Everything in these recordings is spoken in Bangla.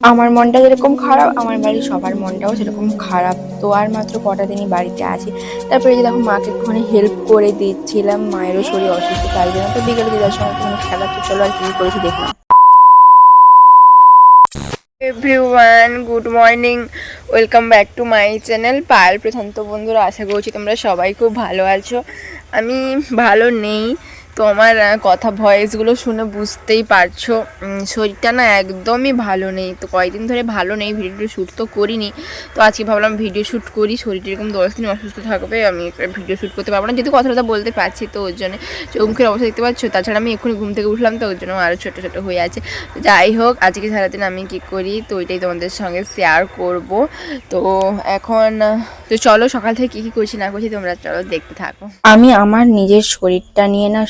আমার মনটা যেরকম খারাপ, আমার বাড়ির সবার মনটাও সেরকম খারাপ। তো আর মাত্র কটা দিনই বাড়িতে আছি। তারপরে যে দেখো, মাকে একটুখানি হেল্প করে দিচ্ছিলাম। মায়েরও শরীর অসুস্থ, তাই জন্য তো বিকেলে দিদার সঙ্গে একটুখানি খেলা, তো চলো আর কি করেছি দেখলাম। Everyone good morning welcome back to my channel Payel Prashant বন্ধুরা। আশা করছি তোমরা সবাই খুব ভালো আছো। আমি ভালো নেই। তো আমার কথা ভয়েসগুলো শুনে বুঝতেই পারছ। শরীরটা না একদমই ভালো নেই। তো কয়েকদিন ধরে ভালো নেই ভিডিও শ্যুট তো করিনি। তো আজকে ভাবলাম ভিডিও শ্যুট করি শরীর এরকম দশ দিন অসুস্থ থাকবে, আমি ভিডিও শ্যুট করতে পারব না। যেহেতু কথা কথা বলতে পারছি, তো ওর জন্য চোখ মুখের অবস্থা দেখতে পাচ্ছ। তাছাড়া আমি এক্ষুনি ঘুম থেকে উঠলাম, তো ওর জন্য আরও ছোটো ছোটো হয়ে আছে। যাই হোক, আজকে সারাদিন আমি কী করি, তো ওইটাই তোমাদের সঙ্গে শেয়ার করব। তো এখন, তো চলো সকাল থেকে কী কী করছি না করছি, তোমরা চলো দেখতে থাকো। আমি আমার নিজের শরীরটা নিয়ে না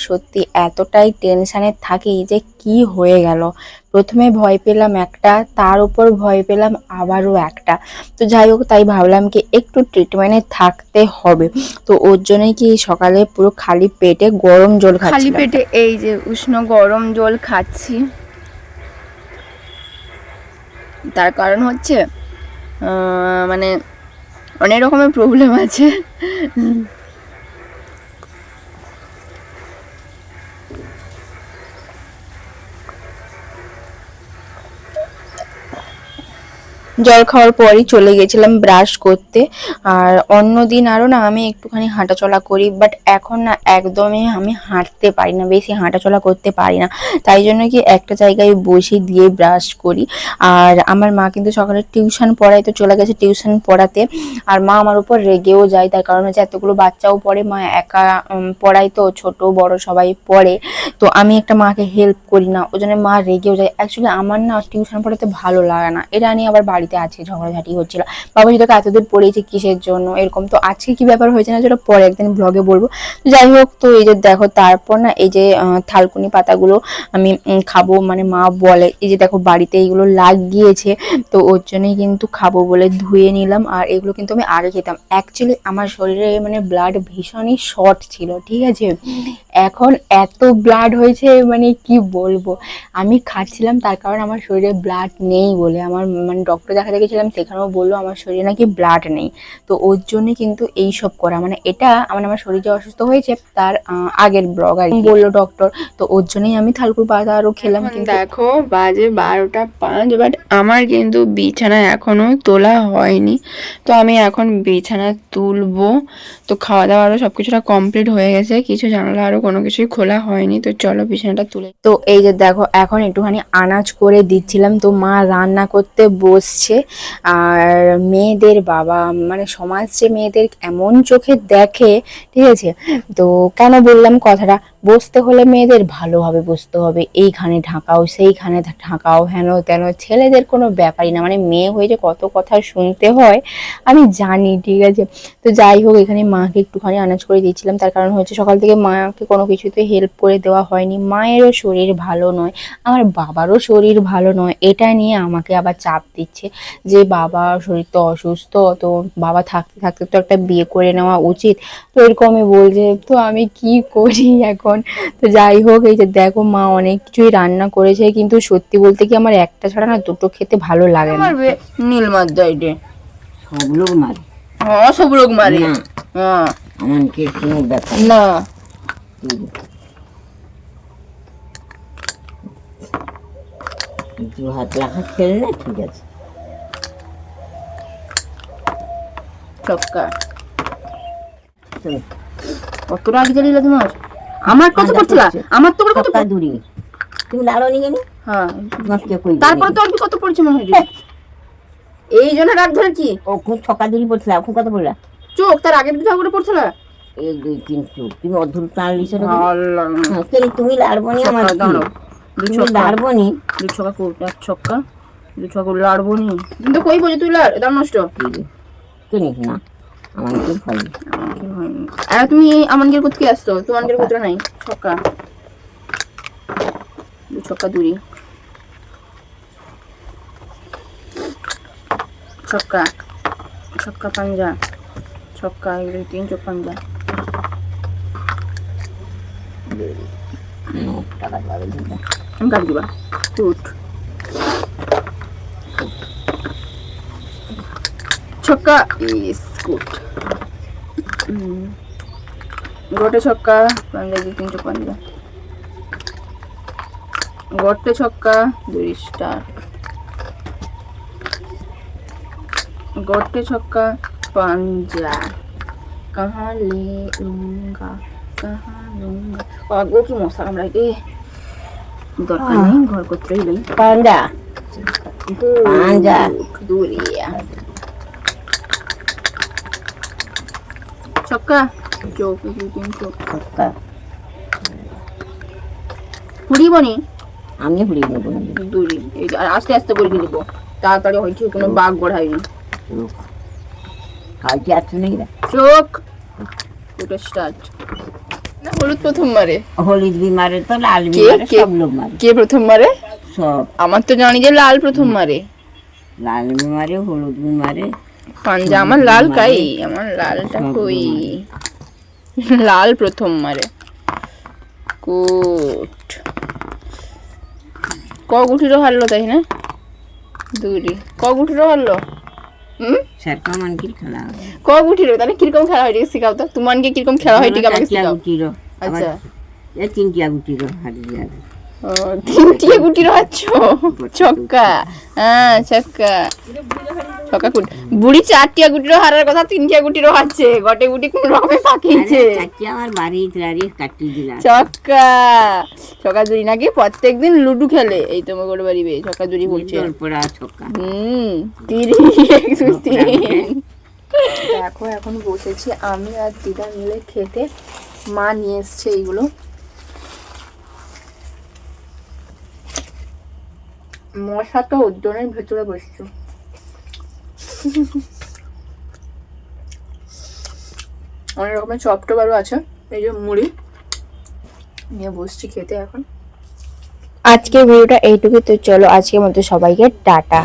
এতটাই টেনশানে থাকি যে কি হয়ে গেল। প্রথমে ভয় পেলাম একটা, তার উপর ভয় পেলাম আবারও একটা। তো যাই হোক, তাই ভাবলাম কি একটু ট্রিটমেন্টে থাকতে হবে। তো ওর জন্যই কি সকালে পুরো খালি পেটে গরম জল খাচ্ছি খালি পেটে এই যে উষ্ণ গরম জল খাচ্ছি। তার কারণ হচ্ছে মানে অনেক রকমের প্রবলেম আছে। জল খাওয়ার পরই চলে গেছিলাম ব্রাশ করতে। আর অন্য দিন আরও না আমি একটুখানি হাঁটাচলা করি বাট এখন না একদমই আমি হাঁটতে পারি না, বেশি হাঁটাচলা করতে পারি না। তাই জন্য কি একটা জায়গায় বসে দিয়ে ব্রাশ করি। আর আমার মা কিন্তু সকালে টিউশন পড়ায়, তো চলে গেছে টিউশন পড়াতে। আর মা আমার উপর রেগেও যায়, তার কারণ হচ্ছে এতগুলো বাচ্চাও পড়ে, মা একা পড়ায় তো, ছোট, বড় সবাই পড়ে। তো আমি একটা মাকে হেল্প করি না, ওই জন্য মা রেগেও যায়। অ্যাকচুয়ালি আমার না টিউশন পড়াতে ভালো লাগে না, এটা নিয়ে আবার বাড়িতে আছে, ঝগড়াঝাটি হচ্ছিল। বাবা তোকে এতদূর পড়েছে কিসের জন্য? এরকম তো আজকে কি ব্যাপার হয়েছে না যেটা পরে একদিন ব্লগে বলব। যাই হোক, তো এই যে দেখো, তারপর না এই যে থালকুনি পাতাগুলো আমি খাব মানে মা বলে, এই যে দেখো বাড়িতে এইগুলো লাগিয়েছে, তো ওর জন্যই কিন্তু খাব বলে ধুয়ে নিলাম। আর এগুলো কিন্তু আমি আগে খেতাম। অ্যাকচুয়ালি আমার শরীরে মানে ব্লাড ভীষণই শর্ট ছিল, ঠিক আছে? এখন এত ব্লাড হয়েছে মানে কি বলব? আমি খাচ্ছিলাম তার কারণ আমার শরীরে ব্লাড নেই বলে। আমার মানে ডক্টর দেখাতে গেছিলাম সেখানেও বলল আমার শরীরে নাকি ব্লাড নেই। তো ওর জন্য কিন্তু এই সব করা। মানে এটা আমার আমার শরীর যে অসুস্থ হয়েছে তার আগের ব্লগ আর। বলল ডক্টর তো ওর জন্যই আমি থালকুর পাতা আরও খেলাম কিন্তু দেখো বাজে বারোটা পাঁচ বাট আমার কিন্তু বিছানা এখনও তোলা হয়নি। তো আমি এখন বিছানা তুলবো। তো খাওয়া দাওয়া আরও সব কিছুটা কমপ্লিট হয়ে গেছে। কিছু জানলা আরও কোনো কিছুই খোলা হয়নি। তো চলো বিছানাটা তুলে তো এই যে দেখো, এখন একটুখানি আনাজ করে দিচ্ছিলাম। তো মা রান্না করতে বসছে। আর মেয়েদের বাবা মানে সমাজ যে মেয়েদের এমন চোখে দেখে, ঠিক আছে? তো কেন বললাম কথাটা? বসতে হলে মেয়েদের ভালোভাবে বসতে হবে। এইখানে ঢাকাও, সেইখানে ঢাকাও, হেন তেন। ছেলেদের কোনো ব্যাপারই না। মানে মেয়ে হয়ে যে কত কথা শুনতে হয়, আমি জানি, ঠিক আছে? তো যাই হোক, এখানে মাকে একটুখানি আনাজ করে দিয়েছিলাম। তার কারণ হচ্ছে সকাল থেকে মাকে কোনো কিছুতে হেল্প করে দেওয়া হয়নি। মায়েরও শরীর ভালো নয়, আমার বাবারও শরীর ভালো নয়। এটা নিয়ে আমাকে আবার চাপ দিচ্ছে যে, বাবা, শরীর তো অসুস্থ, তো বাবা থাকতে থাকতে তো একটা বিয়ে করে নেওয়া উচিত। তো এরকমই বলছে, তো আমি কি করি এখন? তো যাই হোক এই যে দেখো মা অনেক কিছুই রান্না করেছে কিন্তু সত্যি বলতে কি আমার একটা ছাড়া না দুটো খেতে ভালো লাগে না। নীল মাছ এটা সব লোক মারে। হ্যাঁ সব লোক মারে। হ্যাঁ। এমনকি কোনো ব্যাপার? না। দু হাত রাখা খেলে ঠিক আছে। চলো, কত রাগ দিলি তোমার? আমার কত পড়ছিল আমার তো কত দূরে তুমি লাড়ো নিয়ে নি? হ্যাঁ। তারপরে তো আর কত পড়ছে মনে হয়? এই জন্য রাগ ধরে কি? ও খুব ছকা দূরি পড়ছিল এখন কত পড়লা? চোখ তার আগের দিকে করে পড়ছিল এক দুই তিন চোখ। তুমি অধুর টান লিছো আল্লাহ। হ্যাঁ, কেন তুমি লাড়বো নি আমার কি? দাঁড়াও। দু তুমি লাড়বো নি দু করব এক ছক্কা দু ছক্কা লাড়বো নি কিন্তু কই বোঝে তুই লাড় দাম নষ্ট। কেন না। আমার কি ভালো হয়নি। আর তুমি আমার গের কোথায় আসছো? তোমার গের নাই। ছক্কা। দু ছক্কা দূরি। ছক্কা। ছক্কা পাঞ্জা। ছক্কা দুই তিন চোখ পাঞ্জা। কাট দিবা। উঠ। ছক্কা। ইস। গোটে ছক্কা পাঞ্জাবি তিনশো পাঞ্জা গোটে ছক্কা দুই স্টার। গোটে ছক্কা পাঞ্জা। কাহা লে লুঙ্গা কাহা লুঙ্গা। আগো কি মশা কামড়াইতে দরকার নেই ঘর করতেই নেই পাঞ্জা। পাঞ্জা। দূরিয়া ছক্কা চোখ তিন চোখ। ছক্কা ফুড়িবনি আমি হুড়িয়ে নেব দূরি এই যে, আর আস্তে আস্তে করে নিব তাড়াতাড়ি হয়েছে কোনো বাঘ গড়ায়নি হালকি আছে নাকি চোখ। ওটা স্টার্ট না হলুদ প্রথম মারে। হলুদ বি মারে তো লাল বি মারে সব লোক মারে। কে প্রথম মারে? সব। আমার তো জানি যে লাল প্রথম মারে। লাল বি মারে হলুদ বি মারে। পাঞ্জা আমার লাল কাই? আমার লালটা কই? লাল। প্রথম মারে। কোট। ক গুঠিরও হারলো তাই না? দুরি। ক গুঠিরও হারলো। ক গুঠিরও তাহলে কীরকম খেলা হয় শিখাও তো। তোমানকে কীরকম খেলা হয় ঠিক আমাকে শিখাও। আচ্ছা। তিনটিয়া গুটিরও হারিয়ে তিনটিয়ে ছক্কা। হ্যাঁ ছক্কা। বুড়ি চারটিয়া গুটিরও হারার কথা তিনটিয়া গুটি রহাচ্ছে গটে গুটি কোন রকমে পাকিয়েছে। আমার বাড়ি কাটি দিলাম ছক্কা ছক্কা। দুরি নাকি প্রত্যেকদিন লুডু খেলে। এই তো মগর বাড়ি বে বলছে পড়া ছক্কা। হুম তিরি এক দুই তিন দেখো এখন বসেছি আমি আর দিদা মিলে খেতে। মা নিয়ে এসছে এইগুলো। মশাটা উদ্যানের ভেতরে বসছে। অনেক রকমের চপ টপারও আছে, এই যে মুড়ি। নিয়ে বসছি খেতে এখন। আজকের ভিডিওটা এইটুকু তো চলো আজকের মতো সবাইকে টাটা।